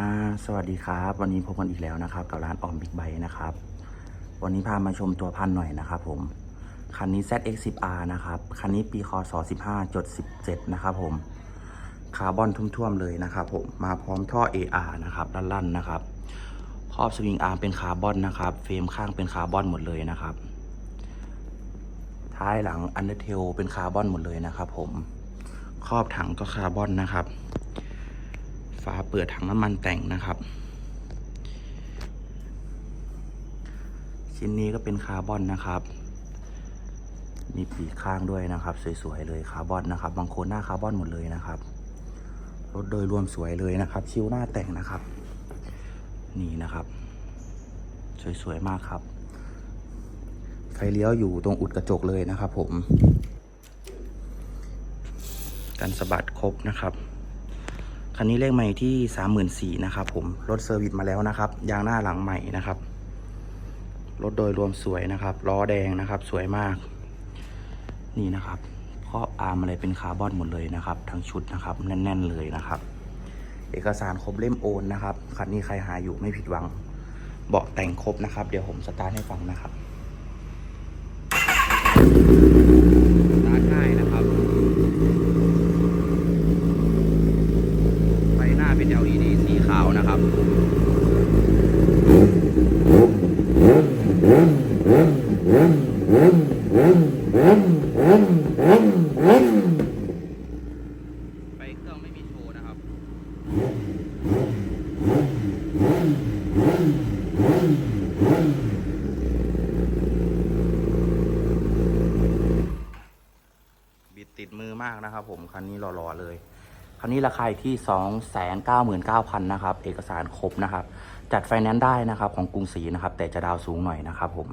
อ่าสวัสดีครับ วันนี้พบกันอีกแล้วนะครับ กับร้านออมบิ๊กไบนะครับ วันนี้พามาชมตัวพันหน่อยนะครับผม คันนี้ ZX10R นะครับ คันนี้ปีคศ15.17 นะครับผม คาร์บอนทุ่วมๆเลยนะครับผม มาพร้อมท่อ AR นะครับลั่นๆนะครับ ครอบสวิงอาร์มเป็นคาร์บอนนะครับ เฟรมข้างเป็นคาร์บอนหมดเลยนะครับ ท้ายหลังอันเดอร์เทลเป็นคาร์บอนหมดเลยนะครับผม ครอบถังก็คาร์บอนนะครับ เปิดถังน้ำมันแต่งนะครับ ชิ้นนี้ก็เป็นคาร์บอนนะครับ มีปีกข้างด้วยนะครับ สวยๆเลยคาร์บอนนะครับ บางโคนหน้าคาร์บอนหมดเลยนะครับ รถโดยรวมสวยเลยนะครับ คิ้วหน้าแต่งนะครับ นี่นะครับ สวยๆมากครับ ไฟเลี้ยวอยู่ตรงอุดกระจกเลยนะครับ ผมกันสะบัดครบนะครับ คันนี้เลขใหม่ที่สามหมื่นสี่นะครับผม รถเซอร์วิสมาแล้วนะครับ ยางหน้าหลังใหม่นะครับ รถโดยรวมสวยนะครับ ล้อแดงนะครับ สวยมาก นี่นะครับครอบอาร์มอะไรเป็นคาร์บอนหมดเลยนะครับ ทั้งชุดนะครับ แน่น ๆ เลยนะครับ เอกสารครบเล่มโอนนะครับ คันนี้ใครหาอยู่ไม่ผิดหวัง เบาะแต่งครบนะครับ เดี๋ยวผมสตาร์ทให้ฟังนะครับ สตาร์ทง่ายนะครับ ไฟหน้าเป็น LED สีขาวนะครับ ไฟเครื่องไม่มีโชว์นะครับ บิดติดมือมากนะครับผม คันนี้หล่อๆเลย คันนี้ราคาอยู่ที่ 299,000 นะครับ เอกสารครบนะครับ จัดไฟแนนซ์ได้นะครับของกรุงศรีนะครับ แต่จะดาวสูงหน่อยนะครับผม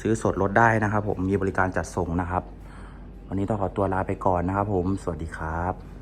ซื้อสดลดได้นะครับ ผมมีบริการจัดส่งนะครับ วันนี้ต้องขอตัวลาไปก่อนนะครับ ผมสวัสดีครับ